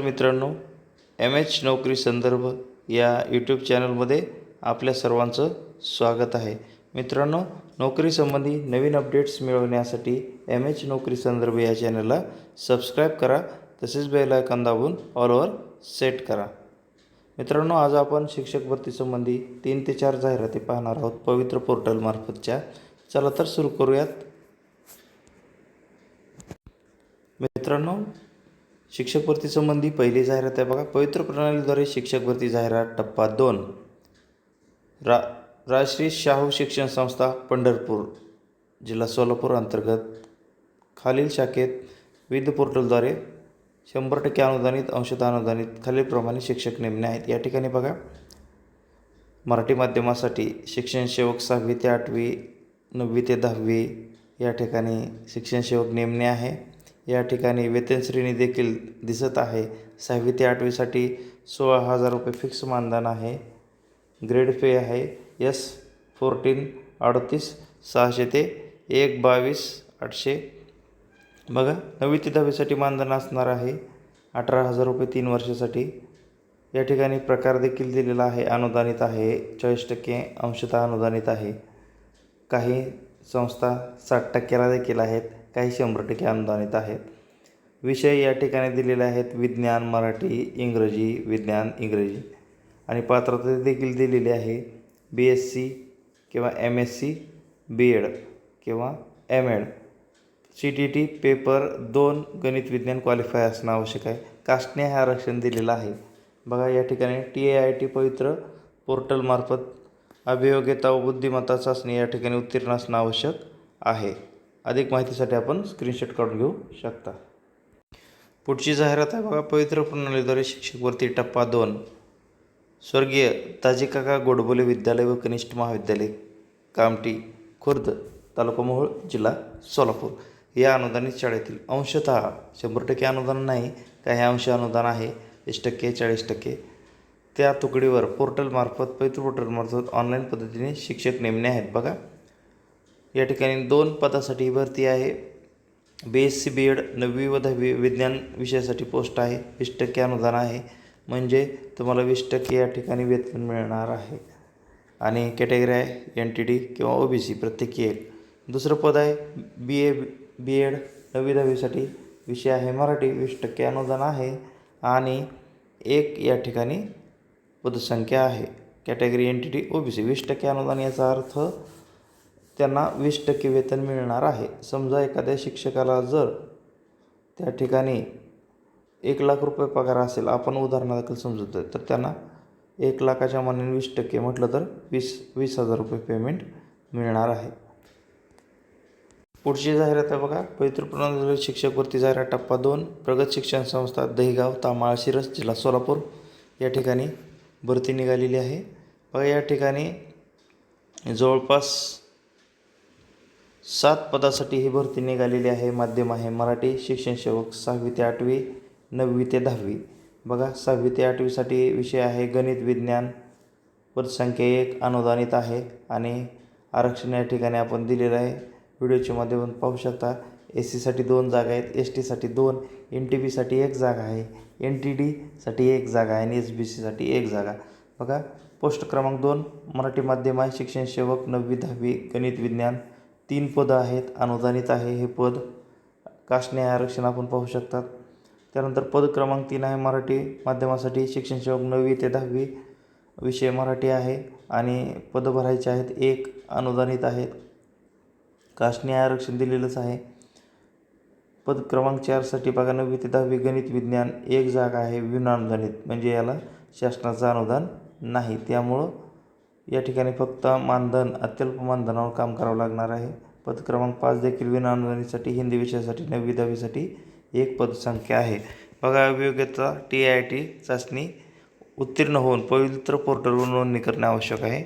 मित्रांनो M H नोकरी संदर्भ या यूट्यूब चॅनलमध्ये आपल्या सर्वांचं स्वागत आहे. मित्रांनो नोकरीसंबंधी नवीन अपडेट्स मिळवण्यासाठी एम एच नोकरी संदर्भ या चॅनलला सबस्क्राईब करा तसेच बेल आयकॉन दाबून ऑलवर सेट करा. मित्रांनो आज आपण शिक्षक भरतीसंबंधी तीन ते चार जाहिराती पाहणार आहोत पवित्र पोर्टलमार्फतच्या चला तर सुरू करूयात. मित्रांनो शिक्षक भरतीसंबंधी पहिली जाहिरात आहे बघा. पवित्र प्रणालीद्वारे शिक्षक भरती जाहिरात टप्पा दोन. रा राजश्री शाहू शिक्षण संस्था पंढरपूर. जिल्हा सोलापूर अंतर्गत. खालील शाखेत विविध पोर्टलद्वारे शंभर टक्के अनुदानित अंशतः अनुदानित खालीलप्रमाणे शिक्षक नेमणे आहेत. या ठिकाणी बघा. मराठी माध्यमासाठी शिक्षण सेवक सहावी ते आठवी नववी ते दहावी या ठिकाणी शिक्षण सेवक नेमणे आहे. या ठिकाणी वेतन श्रेणी देखील दिसत आहे. सहावी ते आठवीसाठी सोळा हजार रुपये फिक्स मानधन आहे. ग्रेड पे आहे. एस फोर्टीन अडतीस सहाशे ते एक बावीस आठशे. बघा नववी ते दहावीसाठी मानधन असणार आहे. अठरा हजार रुपये तीन वर्षासाठी. या ठिकाणी प्रकार देखील दिलेला आहे. अनुदानित आहे. चाळीस टक्के अंशतः अनुदानित आहे. काही संस्था साठ टक्क्याला देखील आहेत. काही शंभर टक्के अनुदानित आहेत. विषय या ठिकाणी दिलेले आहेत विज्ञान मराठी इंग्रजी विज्ञान इंग्रजी. आणि पात्रता देखील दिलेली आहे बी एस सी किंवा M S C B Ed किंवा M Ed C T T paper दोन गणित विज्ञान क्वालिफाय असणं आवश्यक आहे. कास्टने हे आरक्षण दिलेलं आहे. बघा या ठिकाणी टी ए आय टी पवित्र पोर्टलमार्फत अभियोग्यता व बुद्धिमत्ता चाचणी या ठिकाणी उत्तीर्ण असणं आवश्यक आहे. अधिक माहितीसाठी आपण स्क्रीनशॉट काढून घेऊ शकता. पुढची जाहिरात आहे बघा पवित्र प्रणालीद्वारे शिक्षकवरती टप्पा दोन. स्वर्गीय ताजीकाका गोडबोले विद्यालय व कनिष्ठ महाविद्यालय कामटी खुर्द तालुका मोहोळ जिल्हा सोलापूर. या अनुदानित शाळेतील अंशतः शंभर टक्के अनुदान नाही काही अंश अनुदान आहे वीस टक्के चाळीस टक्के. त्या तुकडीवर पोर्टलमार्फत पवित्र पोर्टलमार्फत ऑनलाईन पद्धतीने शिक्षक नेमणे आहेत बघा. या ठिकाणी दोन पदासाठी भरती आहे. B S C B Ed नववी व दहावी विज्ञान विषयासाठी पोस्ट आहे. वीस टक्के अनुदान आहे. म्हणजे तुम्हाला वीस टक्के या ठिकाणी वेतन मिळणार आहे. आणि कॅटेगरी आहे एन टी डी किंवा ओ बी सी प्रत्येकी एक. दुसरं पद आहे बी ए बी एड नववी दहावीसाठी. विषय आहे मराठी. वीस टक्के अनुदान आहे. आणि एक या ठिकाणी पदसंख्या आहे. Category N T T O B C वीस टक्के अनुदान याचा अर्थ त्यांना वीस टक्के वेतन मिळणार आहे. समजा एखाद्या शिक्षकाला जर त्या ठिकाणी एक लाख रुपये पगार असेल आपण उदाहरणादाखल समजतो तर त्यांना एक लाखाच्या मानाने वीस टक्के म्हटलं तर वीस वीस हजार रुपये पेमेंट मिळणार आहे. पुढची जाहिरात आहे बघा. पवित्र शिक्षक भरती जाहिरात टप्पा दोन. प्रगत शिक्षण संस्था दहीगाव तामाळ शिरस जिल्हा सोलापूर या ठिकाणी भरती निघालेली आहे. बघा या ठिकाणी जवळपास सात पदासाठी ही भरती निघालेली आहे. माध्यम आहे मराठी शिक्षण सेवक सहावी ते आठवी नववी ते दहावी. बघा सहावी ते आठवीसाठी विषय आहे गणित विज्ञान. पदसंख्या एक अनुदानित आहे आणि आरक्षण या ठिकाणी आपण दिलेलं आहे. व्हिडिओच्या माध्यमातून पाहू शकता एस सीसाठी दोन जागा आहेत एस टीसाठी दोन एन टी बीसाठी एक जागा आहे एन टी डीसाठी एक जागा आहे आणि एस बी सीसाठी एक जागा. बघा पोस्ट क्रमांक दोन मराठी माध्यम आहे शिक्षण सेवक नववी दहावी गणित विज्ञान. तीन पदं आहेत. अनुदानित आहे हे पद. काष्णे आरक्षण आपण पाहू शकतात. त्यानंतर पद क्रमांक तीन आहे मराठी माध्यमासाठी. शिक्षण सेवक नववी ते दहावी विषय मराठी आहे आणि पदं भरायचे आहेत. एक अनुदानित आहेत कास्टने आरक्षण दिलेलंच आहे. पद क्रमांक चारसाठी बघा नववी ते दहावी गणित विज्ञान एक जागा आहे विनाअनुदानित म्हणजे याला शासनाचं अनुदान नाही. त्यामुळं या ठिकाणी फक्त मानधन अत्यल्प मानधनावर काम करावं लागणार आहे. पद क्रमांक पाच देखील विनानुदानीसाठी हिंदी विषयासाठी नववी दहावीसाठी एक पदसंख्या आहे. बघा योग्यता टी आय टी चाचणी उत्तीर्ण होऊन पवित्र पोर्टलवर नोंदणी करणे आवश्यक आहे.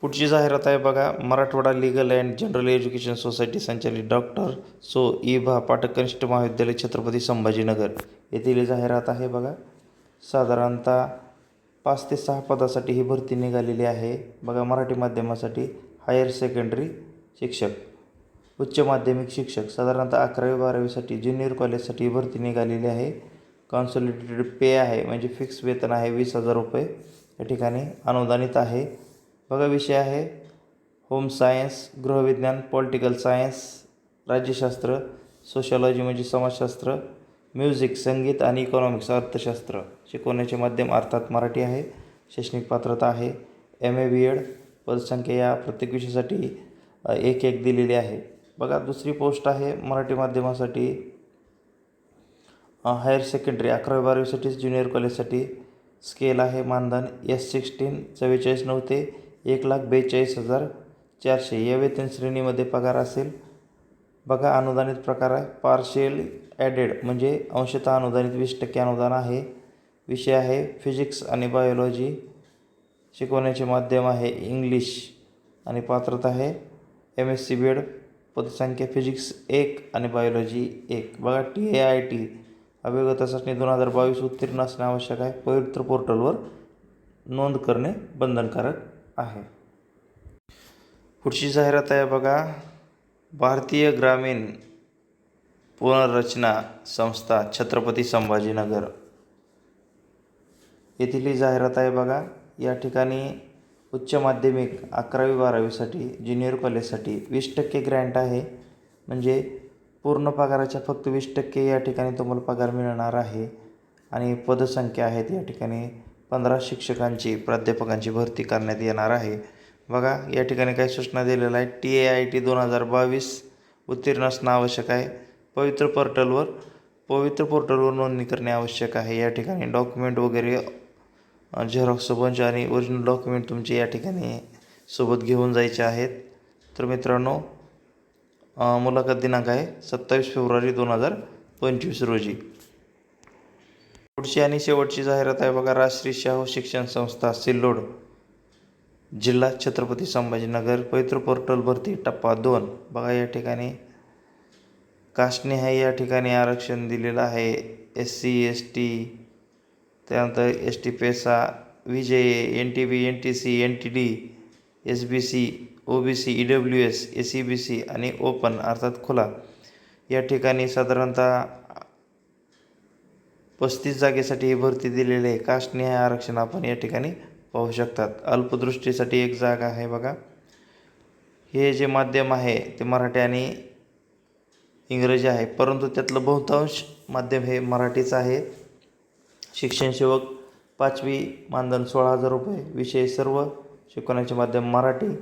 पुढची जाहिरात आहे बघा Marathwada legal and general education society संचालित डॉक्टर सो. ई. भा. पाठक कनिष्ठ महाविद्यालय छत्रपती संभाजीनगर. येथील जाहिरात आहे बघा. साधारणतः पाच ते सहा पदासाठी ही भरती निघालेली आहे. बघा मराठी माध्यमासाठी हायर सेकंडरी शिक्षक उच्च माध्यमिक शिक्षक साधारणतः अकरावी बारावीसाठी ज्युनियर कॉलेजसाठी ही भरती निघालेली आहे. कॉन्सोलिडेटेड पे आहे म्हणजे फिक्स वेतन आहे वीस हजार रुपये या ठिकाणी अनुदानित आहे. बघा विषय आहे. होम सायन्स गृहविज्ञान पॉलिटिकल सायन्स राज्यशास्त्र सोशॉलॉजी म्हणजे समाजशास्त्र म्युझिक संगीत आणि इकॉनॉमिक्स अर्थशास्त्र शिकवण्याचे माध्यम अर्थात मराठी आहे शैक्षणिक पात्रता आहे एम ए बी एड पदसंख्या या प्रत्येक विषयासाठी एक एक दिलेली आहे. बघा दुसरी पोस्ट आहे मराठी माध्यमासाठी हायर सेकंडरी अकरावी बारावीसाठी ज्युनियर कॉलेजसाठी. स्केल आहे मानधन एस सिक्स्टीन चव्वेचाळीस नऊ ते एक लाख बेचाळीस हजार चारशे. या वेतन श्रेणीमध्ये पगार असेल बघा अनुदानित प्रकार आहे. पार्शियल ॲडेड म्हणजे अंशतः अनुदानित वीस टक्के अनुदान आहे. विषय आहे फिजिक्स आणि बायोलॉजी शिकवण्याचे माध्यम आहे इंग्लिश आणि पात्रता आहे M S C B Ed पदसंख्या physics एक आणि बायोलॉजी एक. बघा टी ए आय टी अभियोगता चाचणी दोन हजार बावीस उत्तीर्ण असणे आवश्यक आहे. पवित्र पोर्टलवर नोंद करणे बंधनकारक आहे. पुढची जाहिरात आहे बघा. भारतीय ग्रामीण पुनर्रचना संस्था छत्रपती संभाजीनगर. येथील ही जाहिरात आहे बघा. या ठिकाणी उच्च माध्यमिक अकरावी बारावीसाठी ज्युनियर कॉलेजसाठी वीस टक्के ग्रँट आहे. म्हणजे पूर्ण पगाराच्या फक्त वीस टक्के या ठिकाणी तुम्हाला पगार मिळणार आहे. आणि पदसंख्या आहेत या ठिकाणी पंधरा शिक्षकांची प्राध्यापकांची भरती करण्यात येणार आहे. बघा या ठिकाणी काही सूचना दिलेल्या आहेत. टी ए आय टी दोन हजार बावीस उत्तीर्ण असणं आवश्यक आहे. पवित्र पोर्टलवर पवित्र पोर्टलवर नोंदणी करणे आवश्यक आहे. या ठिकाणी डॉक्युमेंट वगैरे झेरॉक्स बंच आणि ओरिजिनल डॉक्युमेंट तुमचे या ठिकाणी सोबत घेऊन जायचे आहेत. तर मित्रांनो मुलाखत दिनांक आहे सत्तावीस फेब्रुवारी दोन हजार पंचवीस रोजी. पुढची आणि शेवटची जाहिरात आहे बघा राष्ट्रीय शाहू शिक्षण संस्था सिल्लोड. जिल्हा छत्रपती संभाजीनगर पवित्र पोर्टल भरती टप्पा दोन. बघा या ठिकाणी. कास्टने आहे या ठिकाणी आरक्षण दिलेलं आहे. एस सी एस टी त्यानंतर S T PESA Vijay N T B N T C N T D S B C O B C E W S A C B C आणि ओपन अर्थात खुला. या ठिकाणी साधारणतः पस्तीस जागेसाठी ही भरती दिलेली आहे. कास्टनिहाय आरक्षण आपण या ठिकाणी पाहू शकतात. अल्पदृष्टीसाठी एक जागा आहे बघा. हे जे माध्यम आहे ते मराठी आणि इंग्रजी आहे. परंतु त्यातलं बहुतांश माध्यम हे मराठीचं आहे. शिक्षण सेवक पाचवी मानधन सोळा हजार रुपये विषय सर्व शिकवण्याचे माध्यम मराठी.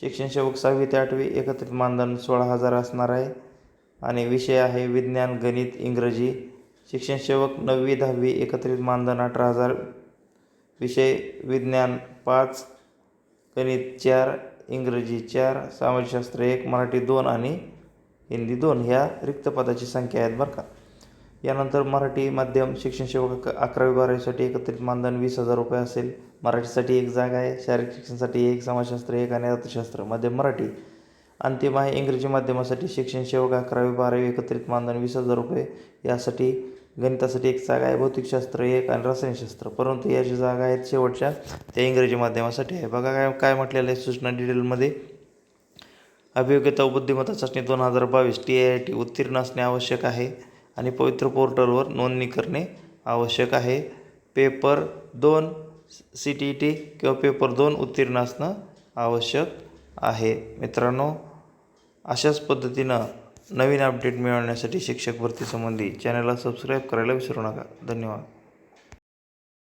शिक्षण सेवक सहावी ते आठवी एकत्रित मानधन सोळा हजार असणार आहे. आणि विषय आहे विज्ञान गणित इंग्रजी. शिक्षण सेवक नववी दहावी एकत्रित मानधन अठरा हजार विषय विज्ञान पाच गणित चार इंग्रजी चार समाजशास्त्र एक मराठी दोन आणि हिंदी दोन ह्या रिक्त पदाची संख्या आहेत बरं का. यानंतर मराठी माध्यम शिक्षण सेवक अकरावी बारावीसाठी एकत्रित मानधन वीस हजार रुपये असेल. मराठीसाठी एक जागा आहे. शारीरिक शिक्षणासाठी एक समाजशास्त्र एक आणि अर्थशास्त्र माध्यम मराठी. अंतिम आहे इंग्रजी माध्यमासाठी शिक्षण सेवक अकरावी बारावी एकत्रित मानधन वीस हजार रुपये. यासाठी गणितासाठी एक जागा आहे भौतिकशास्त्र एक आणि रसायनशास्त्र परंतु या ज्या जागा आहेत शेवटच्या त्या इंग्रजी माध्यमासाठी आहे. बघा काय काय म्हटलेलं आहे सूचना डिटेलमध्ये. अभियोग्यता व बुद्धिमत्ता चाचणी दोन हजार बावीस टी आय टी उत्तीर्ण असणे आवश्यक आहे आणि पवित्र पोर्टलवर नोंदणी करणे आवश्यक आहे. पेपर दोन सी टी टी किंवा पेपर दोन उत्तीर्ण असणं आवश्यक आहे. मित्रांनो अशाच पद्धतीनं नवीन अपडेट मिळवण्यासाठी शिक्षक भरतीसंबंधी चॅनलला सबस्क्राईब करायला विसरू नका. धन्यवाद.